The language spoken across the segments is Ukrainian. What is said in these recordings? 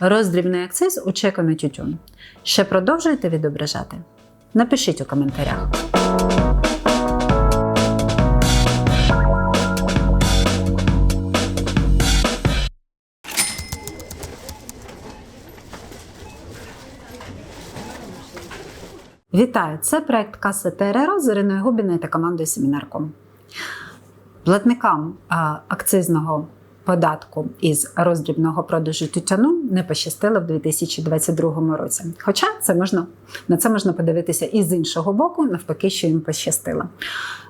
роздрібний акциз у чеку на тютюн. Ще продовжуєте відображати? Напишіть у коментарях. Вітаю! Це проект Каса ТРРО з Іриною Губіною та командою Семінарком. Платникам акцизного податку із роздрібного продажу тютюну не пощастило в 2022 році. Хоча це можна на це можна подивитися і з іншого боку, навпаки, що їм пощастило.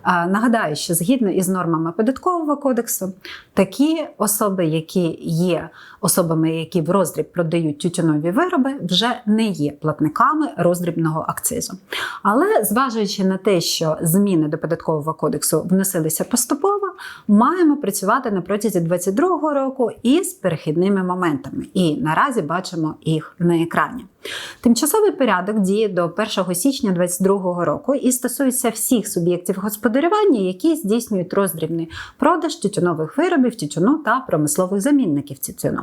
Нагадаю, що згідно із нормами податкового кодексу, такі особи, які є особами, які в роздріб продають тютюнові вироби, вже не є платниками роздрібного акцизу. Але зважаючи на те, що зміни до податкового кодексу вносилися поступово, маємо працювати на протязі 2022 року із перехідними моментами. І наразі бачимо їх на екрані. Тимчасовий порядок діє до 1 січня 2022 року і стосується всіх суб'єктів господарювання, які здійснюють роздрібний продаж тютюнових виробів, тютюну та промислових замінників тютюну.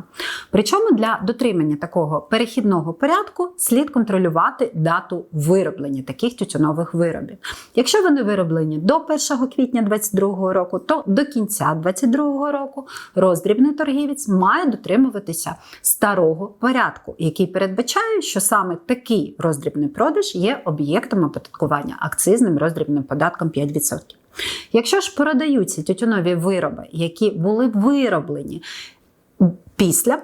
Причому для дотримання такого перехідного порядку слід контролювати дату вироблення таких тютюнових виробів. Якщо вони вироблені до 1 квітня 2022 року, то до кінця 2022 року роздрібний торгівець має дотримуватися старого порядку, який передбачає, що саме такий роздрібний продаж є об'єктом оподаткування акцизним роздрібним податком 5%. Якщо ж продаються тютюнові вироби, які були вироблені після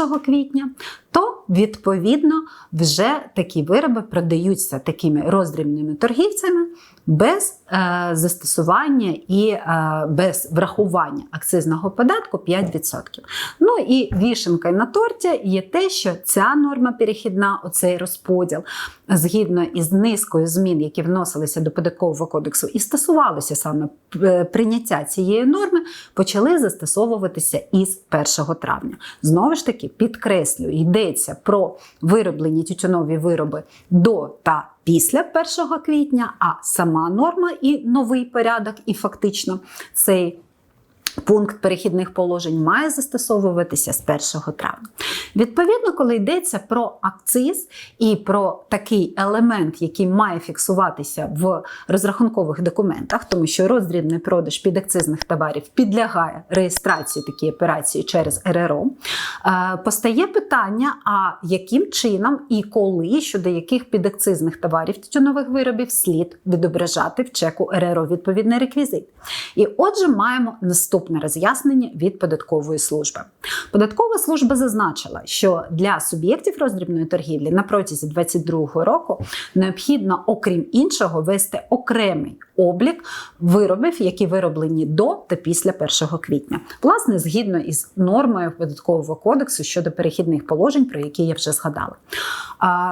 1 квітня, то відповідно вже такі вироби продаються такими роздрібними торгівцями без е, застосування і е, без врахування акцизного податку 5%. Ну і вішенкою на торті є те, що ця норма перехідна, оцей розподіл, згідно із низкою змін, які вносилися до податкового кодексу, і стосувалося саме е, прийняття цієї норми, почали застосовуватися із 1 травня. Знову ж таки, підкреслюю, йдеться про вироблені тютюнові вироби до та після 1 квітня, а сама норма і новий порядок, і фактично цей. Пункт перехідних положень має застосовуватися з 1 травня. Відповідно, коли йдеться про акциз і про такий елемент, який має фіксуватися в розрахункових документах, тому що роздрібний продаж підакцизних товарів підлягає реєстрації такі операції через РРО, е, постає питання: а яким чином і коли щодо яких підакцизних товарів тютюнових виробів слід відображати в чеку РРО відповідний реквізит. І отже, маємо наступне роз'яснення від податкової служби. Податкова служба зазначила, що для суб'єктів роздрібної торгівлі на протязі 2022 року необхідно, окрім іншого, вести окремий облік виробів, які вироблені до та після 1 квітня. Власне, згідно із нормою податкового кодексу щодо перехідних положень, про які я вже згадала.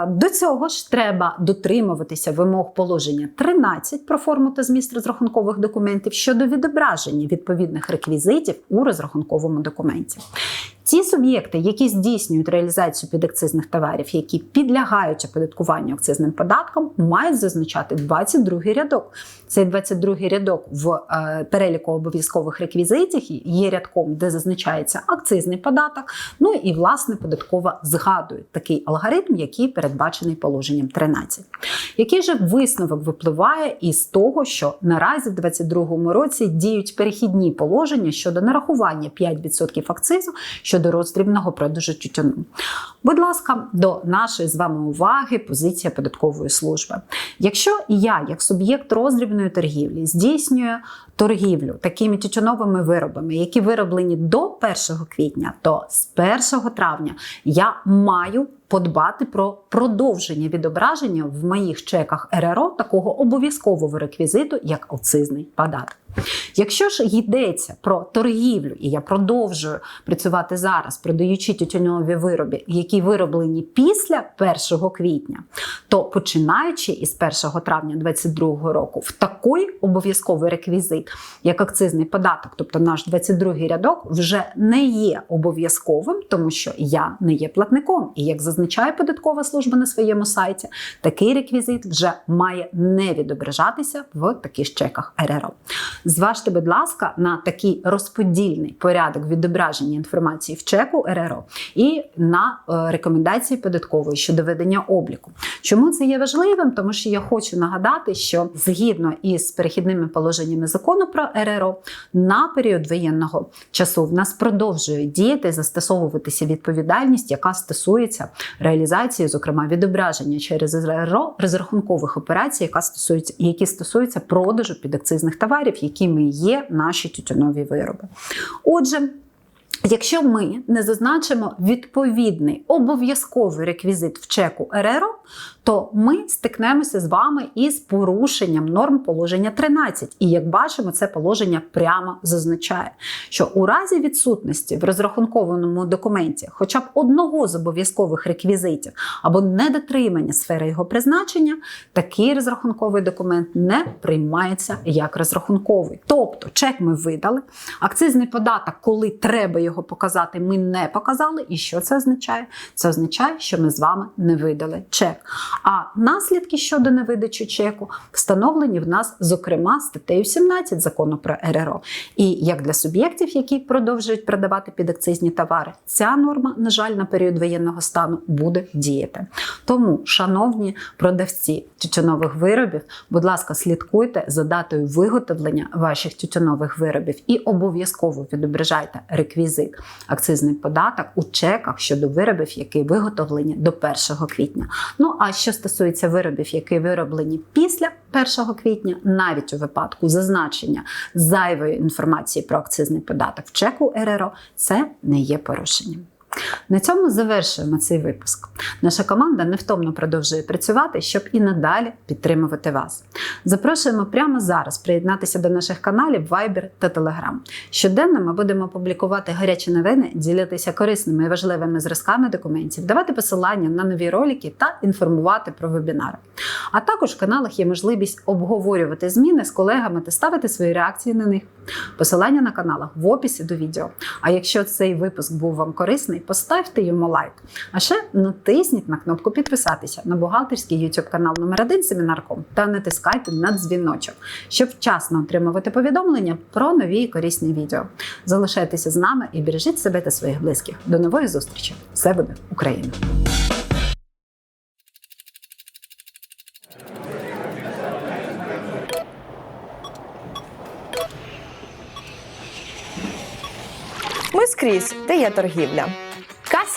До цього ж треба дотримуватися вимог положення 13 про форму та зміст розрахункових документів щодо відображення відповідних реквізитів у розрахунковому документі. Ті суб'єкти, які здійснюють реалізацію підакцизних товарів, які підлягають оподаткуванню акцизним податком, мають зазначати 22-й рядок. Цей 22-й рядок в е, переліку обов'язкових реквізитів є рядком, де зазначається акцизний податок. Ну і власне податкова згадує такий алгоритм, який передбачений положенням 13. Який же висновок випливає із того, що наразі в 2022 році діють перехідні положення щодо нарахування 5% акцизу щодо роздрібного продажу тютюну. Будь ласка, до нашої з вами уваги позиція податкової служби. Якщо я, як суб'єкт роздрібної торгівлі, здійснюю торгівлю такими тютюновими виробами, які вироблені до 1 квітня, то з 1 травня я маю подбати про продовження відображення в моїх чеках РРО такого обов'язкового реквізиту, як акцизний податок. Якщо ж йдеться про торгівлю, і я продовжую працювати зараз, продаючи тютюнові вироби, які вироблені після 1 квітня, то починаючи із 1 травня 2022 року, в такий обов'язковий реквізит, як акцизний податок, тобто наш 22 рядок, вже не є обов'язковим, тому що я не є платником. І як зазначає податкова служба на своєму сайті, такий реквізит вже має не відображатися в таких чеках РРО. Зважте, будь ласка, на такий розподільний порядок відображення інформації в чеку РРО і на е, рекомендації податкової щодо ведення обліку. Чому це є важливим? Тому що я хочу нагадати, що згідно із перехідними положеннями закону про РРО на період воєнного часу в нас продовжує діяти застосовуватися відповідальність, яка стосується реалізації, зокрема відображення через РРО розрахункових операцій, яка стосується, які стосуються продажу підакцизних товарів, якими є наші тютюнові вироби. Отже. Якщо ми не зазначимо відповідний обов'язковий реквізит в чеку РРО, то ми стикнемося з вами із порушенням норм положення 13. І як бачимо, це положення прямо зазначає, що у разі відсутності в розрахункованому документі хоча б одного з обов'язкових реквізитів або недотримання сфери його призначення, такий розрахунковий документ не приймається як розрахунковий. Тобто, чек ми видали, акцизний податок, коли треба його показати, ми не показали. І що це означає? Це означає, що ми з вами не видали чек. А наслідки щодо невидачі чеку встановлені в нас, зокрема, статтею 17 закону про РРО. І як для суб'єктів, які продовжують продавати підакцизні товари, ця норма, на жаль, на період воєнного стану буде діяти. Тому, шановні продавці тютюнових виробів, будь ласка, слідкуйте за датою виготовлення ваших тютюнових виробів і обов'язково відображайте реквізит акцизний податок у чеках щодо виробів, які виготовлені до 1 квітня. Ну а що стосується виробів, які вироблені після 1 квітня, навіть у випадку зазначення зайвої інформації про акцизний податок в чеку РРО, це не є порушенням. На цьому завершуємо цей випуск. Наша команда невтомно продовжує працювати, щоб і надалі підтримувати вас. Запрошуємо прямо зараз приєднатися до наших каналів Viber та Telegram. Щоденно ми будемо публікувати гарячі новини, ділитися корисними і важливими зразками документів, давати посилання на нові ролики та інформувати про вебінари. А також в каналах є можливість обговорювати зміни з колегами та ставити свої реакції на них. Посилання на каналах в описі до відео. А якщо цей випуск був вам корисний, поставте йому лайк. А ще натисніть на кнопку підписатися на бухгалтерський YouTube канал номер 1 Семінарком та натискайте на дзвіночок, щоб вчасно отримувати повідомлення про нові і корисні відео. Залишайтеся з нами і бережіть себе та своїх близьких. До нової зустрічі! Все буде Україна! Ми скрізь, де є торгівля.